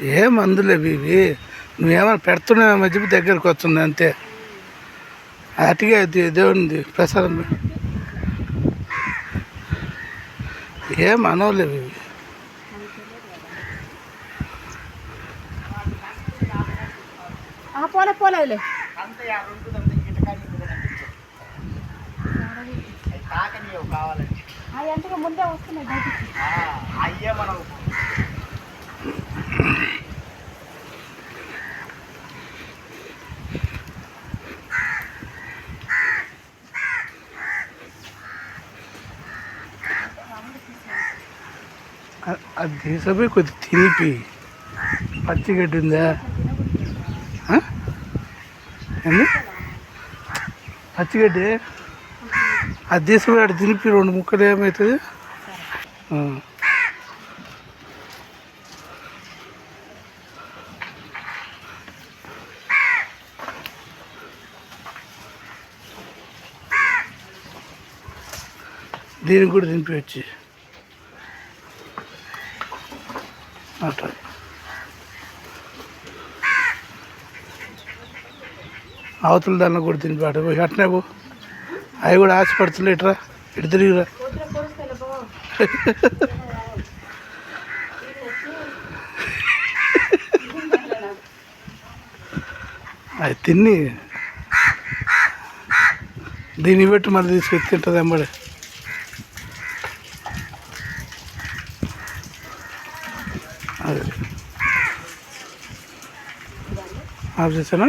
ఏ మందులేవి ఇవి నువ్వేమైనా పెడుతున్నావు మధ్య దగ్గరకు వస్తుంది అంతే. అటుగా అది దేవునిది ప్రసాదం. ఏం అనవలేవు ఇవి పోలే పోలేదులే. అవి అవి ముందే వస్తున్నాయి అయ్యే మనం అది తీసుకుపోయి కొద్ది తినిపి పచ్చిగడ్డి ఉందా ఏంది? పచ్చిగడ్డి అది తీసుకుపోయి అటు తినిపి రెండు ముక్కలు ఏమవుతుంది దీనికి కూడా తినిపి అట్లా అవతల దాన్ని కూడా తినిపాడు పోయి అట్నే పో. అవి కూడా ఆశపడుతుండే ఇట్రా. ఇటు తిరిగిరా. అది తిని దీన్ని పెట్టి మళ్ళీ తీసుకొచ్చి తింటుంది అమ్మడే ఆఫ్ చేసానా